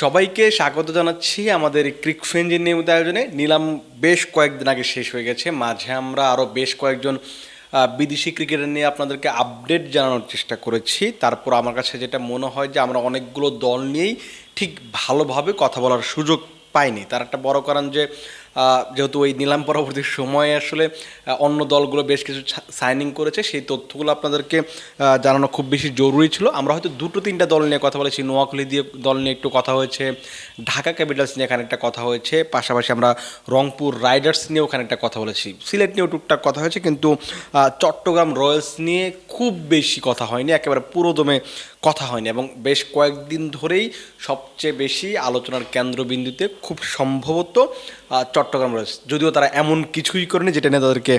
সবাইকে স্বাগত জানাচ্ছি আমাদের ক্রিক ফ্রেঞ্জের নিয়মিত আয়োজনে। নিলাম বেশ কয়েকদিন আগে শেষ হয়ে গেছে। মাঝে আমরা আরও বেশ কয়েকজন বিদেশি ক্রিকেটার নিয়ে আপনাদেরকে আপডেট জানানোর চেষ্টা করেছি। তারপর আমার কাছে যেটা মনে হয় যে, আমরা অনেকগুলো দল নিয়েই ঠিক ভালোভাবে কথা বলার সুযোগ পাইনি। তার একটা বড় কারণ যে যেহেতু ওই নিলাম পরবর্তী সময়ে আসলে অন্য দলগুলো বেশ কিছু সাইনিং করেছে, সেই তথ্যগুলো আপনাদেরকে জানানো খুব বেশি জরুরি ছিল। আমরা হয়তো দুটো তিনটা দল নিয়ে কথা বলেছি, নোয়াখালী দিয়ে দল নিয়ে একটু কথা হয়েছে, ঢাকা ক্যাপিটালস নিয়ে এখানে একটা কথা হয়েছে, পাশাপাশি আমরা রংপুর রাইডার্স নিয়ে ওখানে একটা কথা বলেছি। সিলেট নিয়েও টুকটাক কথা হয়েছে, কিন্তু চট্টগ্রাম রয়্যালস নিয়ে খুব বেশি কথা হয়নি, একেবারে পুরোদমে কথা হয়নি এবং বেশ কয়েকদিন ধরেই সবচেয়ে বেশি আলোচনার কেন্দ্রবিন্দুতে খুব সম্ভবত চট্টগ্রাম রয়েছে। যদিও তারা এমন কিছুই করেনি যেটা নিয়ে তাদেরকে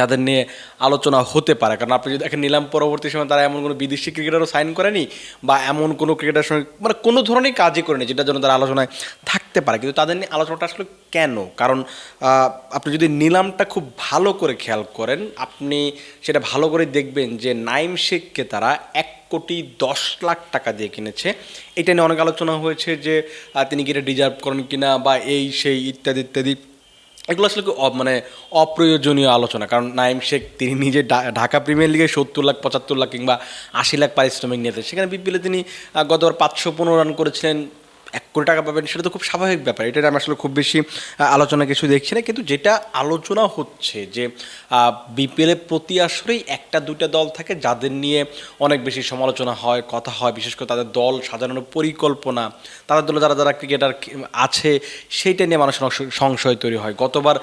তাদের নিয়ে আলোচনা হতে পারে। কারণ আপনি যদি দেখেন নিলাম পরবর্তী সময় তারা এমন কোনো বিদেশি ক্রিকেটারও সাইন করেনি বা এমন কোনো ক্রিকেটার সঙ্গে মানে কোনো ধরনের কাজই করেনি যেটার জন্য তারা আলোচনায় থাকতে পারে। কিন্তু তাদের নিয়ে আলোচনাটা আসলে কেন? কারণ আপনি যদি নিলামটা খুব ভালো করে খেয়াল করেন, আপনি সেটা ভালো করে দেখবেন যে নাইম শেখকে তারা এক কোটি দশ লাখ টাকা দিয়ে কিনেছে। এটা নিয়ে অনেক আলোচনা হয়েছে যে তিনি কি এটা ডিজার্ভ করেন কিনা বা এই, সেই ইত্যাদি ইত্যাদি। এগুলো আসলে মানে অপ্রয়োজনীয় আলোচনা। কারণ নাইম শেখ, তিনি নিজে ঢাকা প্রিমিয়ার লিগে সত্তর লাখ, পঁচাত্তর লাখ কিংবা আশি লাখ পারিশ্রমিক নিয়েছেন। সেখানে বিপিএলে তিনি গতবার পাঁচশো পনেরো রান করেছিলেন। এক কোটি টাকা পাবেন, সেটা তো খুব স্বাভাবিক ব্যাপার। এটা আমি আসলে খুব বেশি আলোচনা কিছু দেখছি না। কিন্তু যেটা আলোচনা হচ্ছে যে বিপিএলে প্রতি আসরেই একটা, দুইটা দল থাকে যাদের নিয়ে অনেক বেশি সমালোচনা হয়, কথা হয়। বিশেষ করে তাদের দল সাজানোর পরিকল্পনা, তাদের দলে যারা যারা ক্রিকেটার আছে, সেইটা নিয়ে মানুষের সংশয় তৈরি হয়। গতবার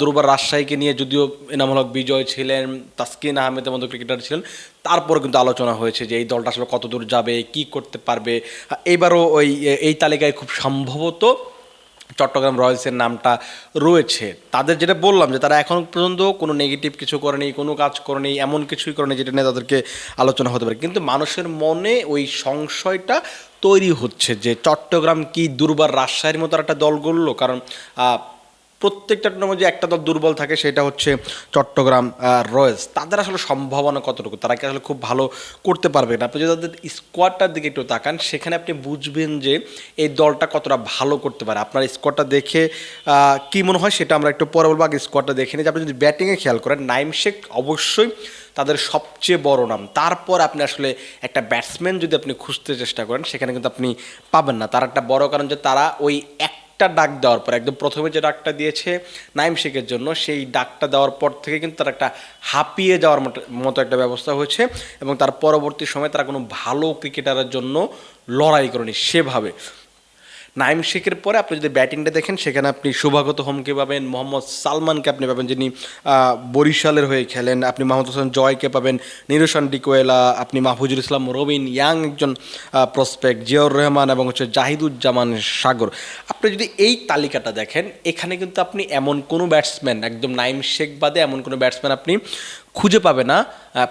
দুর্বার রাজশাহীকে নিয়ে যদিও এনামূলক বিজয় ছিলেন, তাসকিন আহমেদের মতো ক্রিকেটার ছিলেন তারপরে কিন্তু আলোচনা হয়েছে যে এই দলটা আসলে কত দূর যাবে, কি করতে পারবে। এইবারও ওই এই তালিকায় খুব সম্ভবত চট্টগ্রাম রয়্যালসের নামটা রয়েছে। তাদের যেটা বললাম যে তারা এখন পর্যন্ত কোনো নেগেটিভ কিছু করেনি, কোনো কাজ করেনি, এমন কিছুই করেনি যেটা নিয়ে তাদেরকে আলোচনা হতে পারে। কিন্তু মানুষের মনে ওই সংশয়টা তৈরি হচ্ছে যে চট্টগ্রাম কি দুর্বার রাজশাহীর মতো একটা দল গড়লো? কারণ প্রত্যেকটা যে একটা দল দুর্বল থাকে সেটা হচ্ছে চট্টগ্রাম আহ, রয়্যালস তাদের আসলে সম্ভাবনা কতটুকু? তারা কি আসলে খুব ভালো করতে পারবে না? আপনি যদি তাদের স্কোয়াডটার দিকে একটু তাকান সেখানে আপনি বুঝবেন যে এই দলটা কতটা ভালো করতে পারে। আপনার স্কোয়াডটা দেখে কি মনে হয় সেটা আমরা একটু পরে বলব আগে স্কোয়াডটা দেখে নিই। যে আপনি যদি ব্যাটিংয়ে খেয়াল করেন নাইম শেখ অবশ্যই তাদের সবচেয়ে বড় নাম। তারপর আপনি আসলে একটা ব্যাটসম্যান যদি আপনি খুঁজতে চেষ্টা করেন সেখানে কিন্তু আপনি পাবেন না। তার একটা বড় কারণ যে তারা ওই একটা ডাক দেওয়ার পর, একদম প্রথমে যে ডাকটা দিয়েছে নাইম শেখের জন্য, সেই ডাকটা দেওয়ার পর থেকে কিন্তু তার একটা হাঁপিয়ে যাওয়ার মতো একটা ব্যবস্থা হয়েছে এবং তার পরবর্তী সময়ে তারা কোনো ভালো ক্রিকেটারের জন্য লড়াই করেনি সেভাবে। নাইম শেখের পরে আপনি যদি ব্যাটিংটা দেখেন, সেখানে আপনি শুভাগত হোমকে পাবেন, মোহাম্মদ সালমানকে আপনি পাবেন, যিনি বরিশালের হয়ে খেলেন, আপনি মাহমুদ হোসেন জয়কে পাবেন, নিরোশন ডিকোয়েলা, আপনি মাহফুজুল ইসলাম, রবিন ইয়াং একজন প্রসপেক্ট জিয়াউর রহমান এবং হচ্ছে জাহিদুজ্জামান সাগর। আপনি যদি এই তালিকাটা দেখেন, এখানে কিন্তু আপনি এমন কোনো ব্যাটসম্যান একদম নাইম শেখ বাদে এমন কোনো ব্যাটসম্যান আপনি খুঁজে পাবে না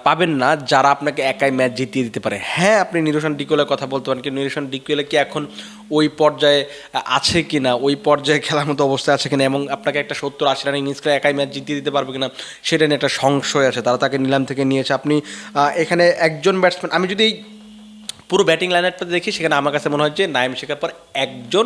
পাবেন না যারা আপনাকে একাই ম্যাচ জিতিয়ে দিতে পারে। হ্যাঁ আপনি নিরোশন ডিকোয়েলের কথা বলতে পারেন, কিন্তু নিরোশন ডিকোয়েলে কি এখন ওই পর্যায়ে আছে কি না ওই পর্যায়ে খেলার মতো অবস্থায় আছে কিনা, এবং আপনাকে একটা সত্তর আশি রান ইনিংস একাই ম্যাচ জিতিয়ে দিতে পারবে কিনা, সেটা নিয়ে একটা সংশয় আছে। তারা তাকে নিলাম থেকে নিয়েছে। আপনি এখানে একজন ব্যাটসম্যান আমি যদি এই পুরো ব্যাটিং লাইন লাইনারটা দেখি, সেখানে আমার কাছে মনে হয় যে নাইম শেখার পর একজন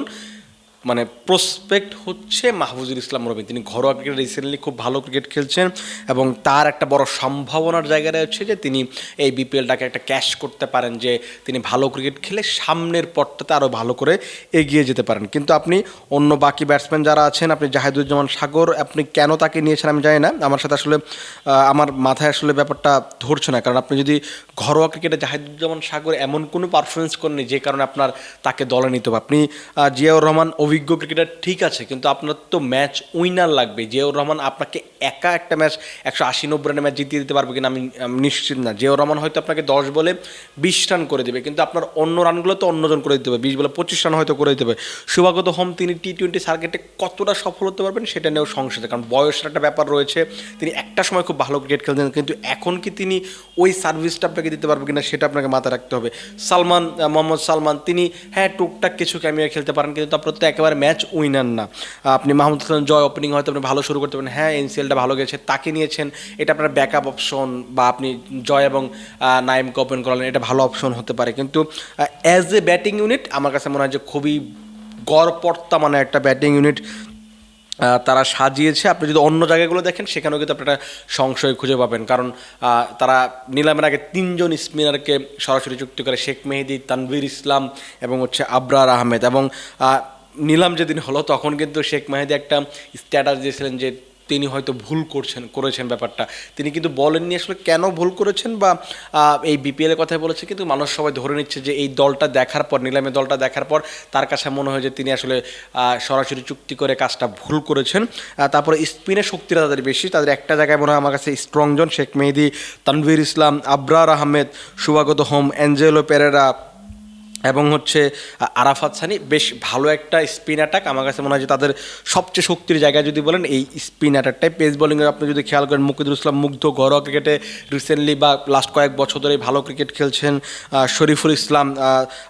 মানে প্রসপেক্ট হচ্ছে মাহফুজুল ইসলাম রবিন তিনি ঘরোয়া ক্রিকেট রিসেন্টলি খুব ভালো ক্রিকেট খেলছেন এবং তার একটা বড় সম্ভাবনার জায়গাটা হচ্ছে যে তিনি এই বিপিএলটাকে একটা ক্যাশ করতে পারেন যে তিনি ভালো ক্রিকেট খেলে সামনের পথটাতে আরও ভালো করে এগিয়ে যেতে পারেন। কিন্তু আপনি অন্য বাকি ব্যাটসম্যান যারা আছেন, আপনি জাহিদুজ্জামান সাগর, আপনি কেন তাকে নিয়েছেন আমি জানি না। আমার সাথে আসলে আমার মাথায় আসলে ব্যাপারটা ধরছে না। কারণ আপনি যদি ঘরোয়া ক্রিকেটে জাহিদুজ্জামান সাগর এমন কোনো পারফরমেন্স করেনি যে কারণে আপনার তাকে দলে নিতে হবে। আপনি জিয়াউর রহমান অভিজ্ঞ ক্রিকেটার ঠিক আছে, কিন্তু আপনার তো ম্যাচ উইনার লাগবে। জিয়াউর রহমান আপনাকে একা একটা ম্যাচ একশো আশি নব্বই রানের ম্যাচ জিতিয়ে দিতে পারবে কিনা আমি নিশ্চিত না। জিয়াউর রহমান হয়তো আপনাকে দশ বলে বিশ রান করে দেবে, কিন্তু আপনার অন্য রানগুলো তো অন্যজন করে দিতে হবে বিশ বলে পঁচিশ রান হয়তো করে দিতে হবে শুভাগত হোম তিনি টি টোয়েন্টি সার্কিটে কতটা সফল হতে পারবেন সেটা নিয়েও সংশয় কারণ বয়সের একটা ব্যাপার রয়েছে, তিনি একটা সময় খুব ভালো ক্রিকেট খেলতেন, কিন্তু এখন কি তিনি ওই সার্ভিসটা আপনাকে দিতে পারবে কিনা সেটা আপনাকে মাথায় রাখতে হবে। সালমান মোহাম্মদ সালমান, তিনি হ্যাঁ টুকটাক কিছু ক্যামিয়া খেলতে পারেন, কিন্তু আপনার তো একেবারে ম্যাচ উইনার না। আপনি মাহমুদ হাসান জয় ওপেনিং হয়তো আপনি ভালো শুরু করতে পারেন। হ্যাঁ এনসিএলটা ভালো গেছে, তাকে নিয়েছেন, এটা আপনার ব্যাকআপ অপশন বা আপনি জয় এবং নাইমকে ওপেন করালেন, এটা ভালো অপশন হতে পারে। কিন্তু অ্যাজ এ ব্যাটিং ইউনিট আমার কাছে মনে হয় যে খুবই গড়পর্তা মানে একটা ব্যাটিং ইউনিট তারা সাজিয়েছে। আপনি যদি অন্য জায়গাগুলো দেখেন, সেখানেও কিন্তু আপনারা সংশয় খুঁজে পাবেন। কারণ তারা নিলামের আগে তিনজন স্পিনারকে সরাসরি চুক্তি করে, শেখ মেহেদি, তানভীর ইসলাম এবং হচ্ছে আবরার আহমেদ এবং নিলাম যেদিন হলো, তখন কিন্তু শেখ মেহেদি একটা স্ট্যাটাস দিয়েছিলেন যে তিনি হয়তো ভুল করছেন, করেছেন ব্যাপারটা। তিনি কিন্তু বলেননি আসলে কেন ভুল করেছেন বা এই বিপিএলের কথাই বলেছে, কিন্তু মানুষ সবাই ধরে নিচ্ছে যে এই দলটা দেখার পর, নিলামে দলটা দেখার পর, তার কাছে মনে হয় যে তিনি আসলে সরাসরি চুক্তি করে কাজটা ভুল করেছেন। তারপরে স্পিনের শক্তিটা তাদের বেশি, তাদের একটা জায়গায় মনে হয় আমার কাছে স্ট্রংজন শেখ মেহেদি, তানভীর ইসলাম, আবরার আহমেদ, সুবাগত হোম অ্যাঞ্জেলো পেরেরা এবং হচ্ছে আরাফাত সানি বেশ ভালো একটা স্পিন অ্যাটাক। আমার কাছে মনে হয় যে তাদের সবচেয়ে শক্তির জায়গায় যদি বলেন, এই স্পিন অ্যাটাকটাই। পেস বোলিংয়ে আপনি যদি খেয়াল করেন, মুকিদুল ইসলাম মুগ্ধ ঘরোয়া ক্রিকেটে রিসেন্টলি বা লাস্ট কয়েক বছর ধরে ভালো ক্রিকেট খেলছেন শরীফুল ইসলাম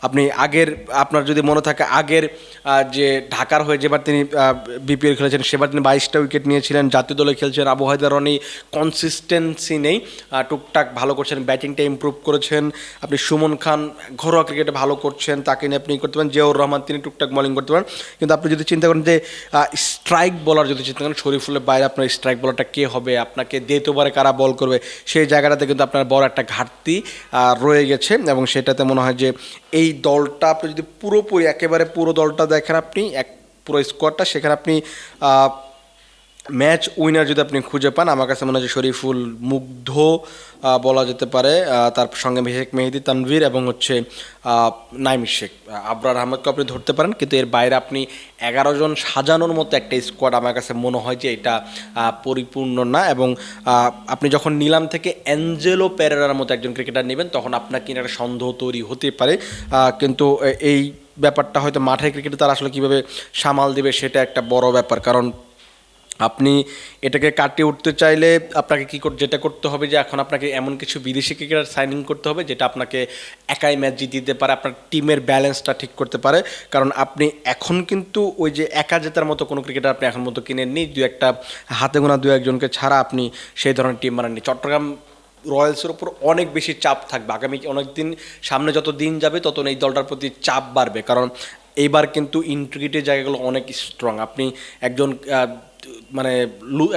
আপনি আগের, আপনার যদি মনে থাকে আগের যে ঢাকার হয়ে যেবার তিনি বিপিএল খেলেছেন, সেবার তিনি বাইশটা উইকেট নিয়েছিলেন, জাতীয় দলে খেলছেন, আবু হায়দার রনি কনসিস্টেন্সি নেই টুকটাক ভালো করছেন ব্যাটিংটা ইমপ্রুভ করেছেন। আপনি সুমন খান ঘরোয়া ক্রিকেটে ভালো করছেন, তাকে নিয়ে আপনি করতে পারেন, জিয়াউর রহমান, তিনি টুকটাক বোলিং করতে পারেন। কিন্তু আপনি যদি চিন্তা করেন যে স্ট্রাইক বলার যদি চিন্তা করেন, শরীফুলের বাইরে আপনার স্ট্রাইক বলারটা কে হবে, আপনাকে ডেট ওভারে কারা বল করবে, সেই জায়গাটাতে কিন্তু আপনার বড় একটা ঘাটতি রয়ে গেছে। এবং সেটাতে মনে হয় যে, এই দলটা আপনি যদি পুরোপুরি একেবারে পুরো দলটা দেখেন আপনি, এক পুরো স্কোয়াডটা সেখানে আপনি ম্যাচ উইনার যদি আপনি খুঁজে পান, আমার কাছে মনে হয় শরীফুল মুগ্ধ বলা যেতে পারে। তার সঙ্গে শেখ মেহেদি, তানভীর এবং হচ্ছে নাইম শেখ। আবরার আহমদকে আপনি ধরতে পারেন, কিন্তু এর বাইরে আপনি এগারো জন সাজানোর মতো একটা স্কোয়াড আমার কাছে মনে হয় যে এটা পরিপূর্ণ না। এবং আপনি যখন নিলাম থেকে অ্যাঞ্জেলো পেরেরার মতো একজন ক্রিকেটার নেবেন, তখন আপনার কিনা একটা সন্দেহ তৈরি হতে পারে। কিন্তু এই ব্যাপারটা হয়তো মাঠের ক্রিকেটে তারা আসলে কীভাবে সামাল দেবে, সেটা একটা বড় ব্যাপার। কারণ আপনি এটাকে কাটিয়ে উঠতে চাইলে আপনাকে কী কর যেটা করতে হবে যে এখন আপনাকে এমন কিছু বিদেশি ক্রিকেটার সাইনিং করতে হবে যেটা আপনাকে একাই ম্যাচ জিতিয়ে দিতে পারে, আপনার টিমের ব্যালেন্সটা ঠিক করতে পারে। কারণ আপনি এখন কিন্তু ওই যে একা জেতার মতো কোনো ক্রিকেটার আপনি এখন মতো কিনেননি, দু একটা হাতে গোনা দু একজনকে ছাড়া আপনি সেই ধরনের টিম বানাননি। চট্টগ্রাম রয়্যালসের উপর অনেক বেশি চাপ থাকবে। আগামী অনেক দিন সামনে যত দিন যাবে, তত এই দলটার প্রতি চাপ বাড়বে। কারণ এইবার কিন্তু ইন্ট্রিগেটের জায়গাগুলো অনেক স্ট্রং আপনি একজন মানে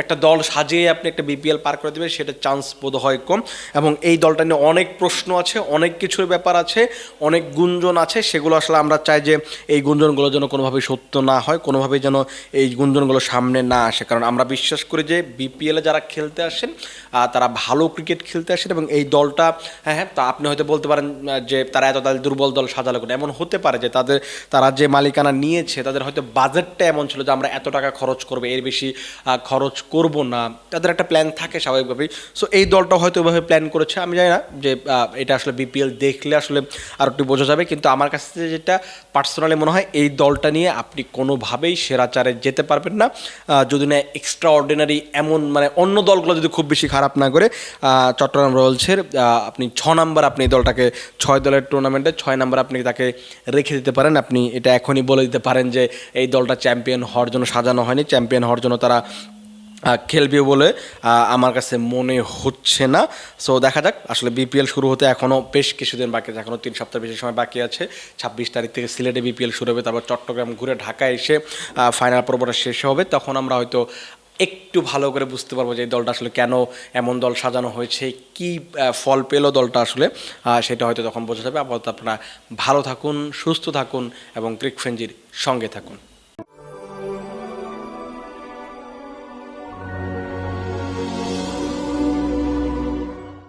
একটা দল সাজিয়ে আপনি একটা বিপিএল পার করে দেবেন, সেটা চান্স বোধ হয় কম। এবং এই দলটা নিয়ে অনেক প্রশ্ন আছে, অনেক কিছুর ব্যাপার আছে, অনেক গুঞ্জন আছে, সেগুলো আসলে আমরা চাই যে এই গুঞ্জনগুলো যেন কোনোভাবেই সত্য না হয়, কোনোভাবেই যেন এই গুঞ্জনগুলো সামনে না আসে। কারণ আমরা বিশ্বাস করি যে বিপিএলে যারা খেলতে আসেন তারা ভালো ক্রিকেট খেলতে আসেন এবং এই দলটা হ্যাঁ হ্যাঁ তা আপনি হয়তো বলতে পারেন যে তারা এত তাদের দুর্বল দল সাজালো কেন। এমন হতে পারে যে তাদের, তারা যে মালিকানা নিয়েছে, তাদের হয়তো বাজেটটা এমন ছিল যে আমরা এত টাকা খরচ করব, এর বেশি আহ, খরচ করব না। তাদের একটা প্ল্যান থাকে স্বাভাবিকভাবেই। সো এই দলটা হয়তো এভাবে প্ল্যান করেছে। আমি জানি না যে এটা আসলে বিপিএল দেখলে আসলে আর একটু বোঝা যাবে। কিন্তু আমার কাছে যেটা পার্সোনালি মনে হয় এই দলটা নিয়ে আপনি কোনোভাবেই সেরাচারে যেতে পারবেন না। যদি না এক্সট্রা অর্ডিনারি এমন মানে অন্য দলগুলো যদি খুব বেশি খারাপ না করে চট্টগ্রাম রয়্যালসের আপনি ছ নাম্বার আপনি এই দলটাকে, ছয় দলের টুর্নামেন্টে ছয় নাম্বার আপনি তাকে রেখে দিতে পারেন। আপনি এটা এখনই বলে দিতে পারেন যে এই দলটা চ্যাম্পিয়ন হওয়ার জন্য সাজানো হয়নি। চ্যাম্পিয়ন হওয়ার জন্য তারা খেলবে বলে আমার কাছে মনে হচ্ছে না। সো দেখা যাক, আসলে বিপিএল শুরু হতে এখনও বেশ কিছুদিন বাকি আছে এখনও তিন সপ্তাহ বেশি সময় বাকি আছে। ছাব্বিশ তারিখ থেকে সিলেটে বিপিএল শুরু হবে, তারপর চট্টগ্রাম ঘুরে ঢাকায় এসে ফাইনাল পর্বটা শেষ হবে। তখন আমরা হয়তো একটু ভালো করে বুঝতে পারব যে এই দলটা আসলে কেন এমন দল সাজানো হয়েছে, কি ফল পেল দলটা আসলে। সেটা হয়তো তখন বোঝা যাবে। আপাতত আপনারা ভালো থাকুন, সুস্থ থাকুন এবং ক্রিক ফ্রেঞ্জির সঙ্গে থাকুন।